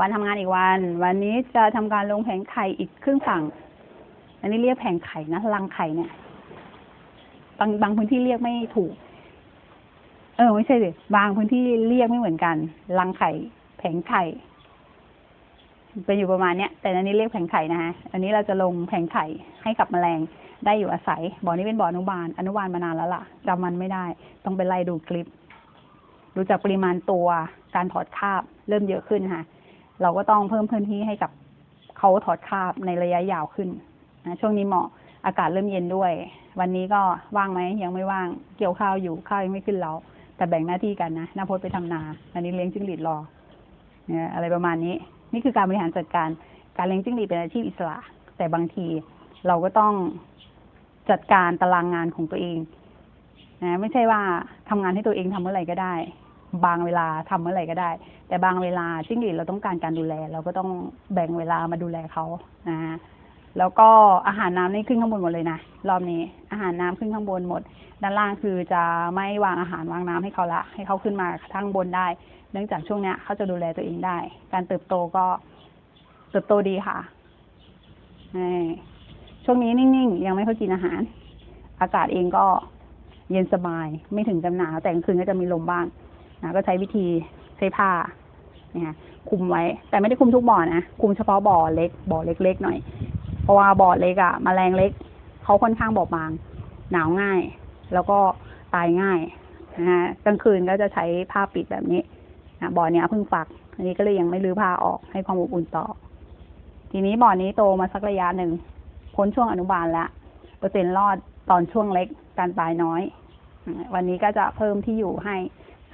วันทำงานอีกวัน วันนี้จะทำการลงแผงไข่อีกครึ่งฝั่ง อันนี้เรียกแผงไข่นะรังไข่เนี่ย บางบางพื้นที่เรียกไม่ถูก เออไม่ใช่สิบางพื้นที่เรียกไม่เหมือนกันรังไข่ แผงไข่เป็นอยู่ประมาณเนี้ย แต่อันนี้เรียกแผงไข่นะฮะ อันนี้เราจะลงแผงไข่ให้กับแมลงได้อยู่อาศัย บ่อนี้เป็นบ่ออนุบาล อนุบาลมานานแล้วล่ะจำมันไม่ได้ ต้องไปไล่ดูคลิปดูจากปริมาณตัว การถอดคราบ เริ่มเยอะขึ้นค่ะ เราก็ต้องเพิ่มพื้นที่ให้กับเขาถอดคาบในระยะยาวขึ้นนะช่วงนี้เหมาะอากาศเริ่มเย็นด้วย วันนี้ก็ว่างไหมยังไม่ว่างเกี่ยวข้าวอยู่ข้าวยังไม่ขึ้นแล้วแต่แบ่งหน้าที่กันนะหน้าพดไปทำนา อันนี้เลี้ยงจิ้งหรีดรอเนี่ยอะไรประมาณนี้ นี่คือการบริหารจัดการการเลี้ยงจิ้งหรีดเป็นอาชีพอิสระ แต่บางทีเราก็ต้องจัดการตารางงานของตัวเองนะไม่ใช่ว่าทำงานให้ตัวเองทำเมื่อไหร่ก็ได้ บางเวลาทำเมื่อไหร่ก็ได้ แต่บางเวลาจิ้งหรีดเราต้องการการดูแล เราก็ต้องแบ่งเวลามาดูแลเขานะแล้วก็อาหารน้ำนี่ขึ้นข้างบนหมดเลยนะรอบนี้ อาหารน้ำขึ้นข้างบนหมด ด้านล่างคือจะไม่วางอาหารวางน้ำให้เขาละ ให้เขาขึ้นมาทั้างบนได้ เนื่องจากช่วงเนี้ยเขาจะดูแลตัวเองได้ การเติบโตก็เติบโตดีค่ะช่วงนี้นิ่งๆ ยังไม่ค่อยกินอาหาร อากาศเองก็เย็นสบาย ไม่ถึงกับหนาวแต่กลางคืนก็จะมีลมบ้าง นะก็ใช้วิธีใช้ผ้าเนี่ยคุมไว้ แต่ไม่ได้คุมทุกบ่อนะคุมเฉพาะบ่อเล็ก บ่อเล็กๆหน่อย เพราะว่าบ่อเล็กอะแมลงเล็กเขาค่อนข้างบอบบาง หนาวง่าย แล้วก็ตายง่ายนะฮะกลางคืนก็จะใช้ผ้าปิดแบบนี้นะบ่อเนี้ยเพิ่งฝัก อันนี้ก็เลยยังไม่รื้อผ้าออกให้ความอบอุ่นต่อ ทีนี้บ่อนี้โตมาสักระยะหนึ่งพ้นช่วงอนุบาลแล้วเปอร์เซ็นต์รอดตอนช่วงเล็กการตายน้อย วันนี้ก็จะเพิ่มที่อยู่ให้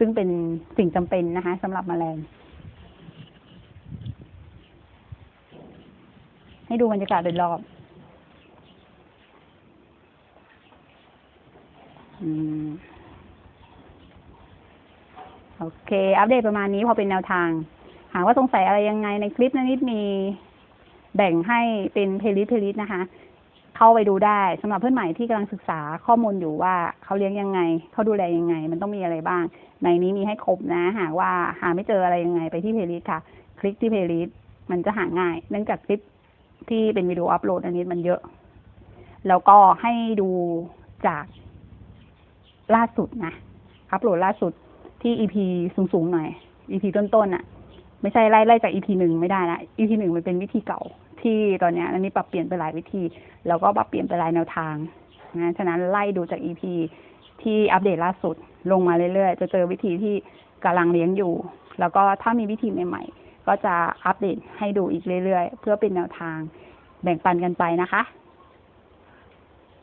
ซึ่งเป็นสิ่งจำเป็นนะคะสำหรับแมลง ให้ดูบรรยากาศโดยรอบอืมโอเค อัปเดตประมาณนี้พอเป็นแนวทาง หากว่าสงสัยอะไรยังไงในคลิปนะนิดมีแบ่งให้เป็นเพลย์ลิสต์เพลย์ลิสต์นะคะ เข้าไปดูได้สำหรับเพื่อนใหม่ที่กำลังศึกษาข้อมูลอยู่ว่าเขาเลี้ยงยังไงเขาดูแลยังไง มันต้องมีอะไรบ้าง ในนี้มีให้ครบนะหากว่าหาไม่เจออะไรยังไงไปที่เพลย์ลิสต์ค่ะ คลิกที่เพลย์ลิสต์มันจะหาง่าย เนื่องจากคลิปที่เป็นวิดีโออัปโหลดอันนี้มันเยอะ แล้วก็ให้ดูจากล่าสุดนะอัปโหลดล่าสุดที่ EP สูงๆหน่อย EP ต้นๆอะ ไม่ใช่ไล่ไล่จาก EP หนึ่งไม่ได้นะ EP หนึ่งมันเป็นวิธีเก่า ที่ตอนนี้อันนี้ปรับเปลี่ยนไปหลายวิธี แล้วก็ปรับเปลี่ยนไปหลายแนวทางนะฉะนั้นไล่ดูจาก EP ที่อัปเดตล่าสุดลงมาเรื่อยๆ จะเจอวิธีที่กำลังเลี้ยงอยู่ แล้วก็ถ้ามีวิธีใหม่ๆ ก็จะอัปเดตให้ดูอีกเรื่อยๆ เพื่อเป็นแนวทางแบ่งปันกันไปนะคะ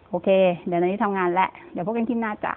โอเค เดี๋ยวนี้ทำงานแล้ว เดี๋ยวพบกันคลิปหน้าจ้ะ